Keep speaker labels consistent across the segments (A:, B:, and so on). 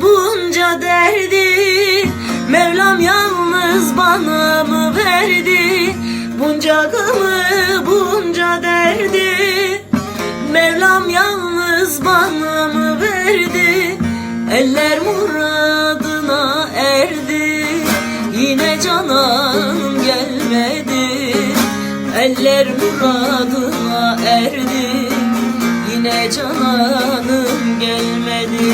A: bunca derdi? Mevlam yalnız bana mı verdi? Bunca gımı bunca derdi? Mevlam yalnız bana mı verdi? Eller muradına erdi. Yine canan gelmedi. Eller muradına erdi. Yine cananım gelmedi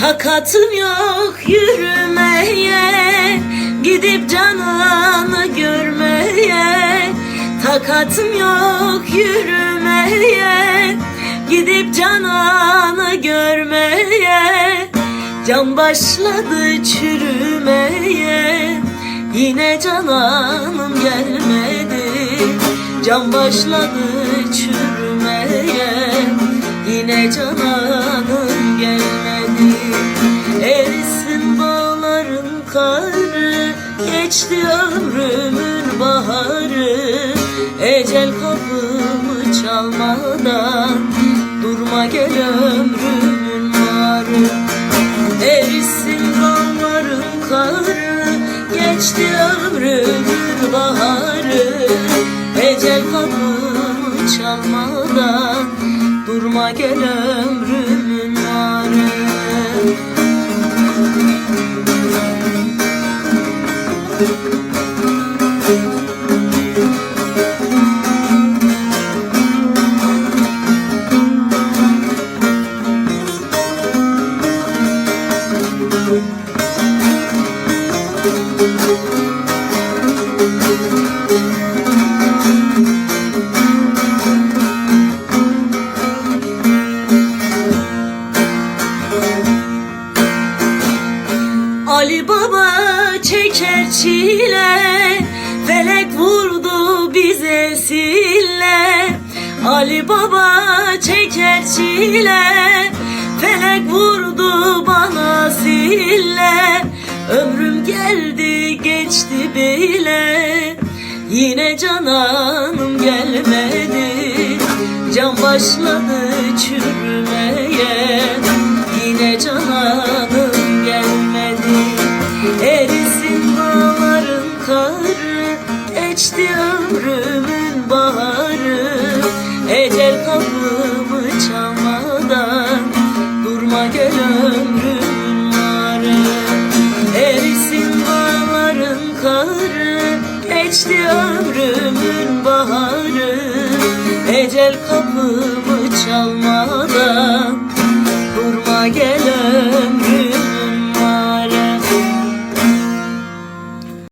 A: Takatım yok yürümeye Gidip cananı görmeye. Takatım yok yürümeye Gidip cananı görmeye. Can başladı çürümeye Yine cananım gelmedi. Can başladı çürümeye. Yine cananım gelmedi. Erisin bağların karı Geçti ömrümün baharı. Ecel kapımı çalmadan Durma gel ömrümün varı Erisin bağların karı Geçti ömrümün baharı. Ecel kapımı çalmadan Durma gel ömrümün varı Ali Baba çeker çile Felek vurdu bize sille. Ali Baba çeker çile Felek vurdu bana sille. Ömrüm geldi geçti bile Yine cananım gelmedi. Can başladı çürümeye Geçti ömrümün baharı. Ecel kapımı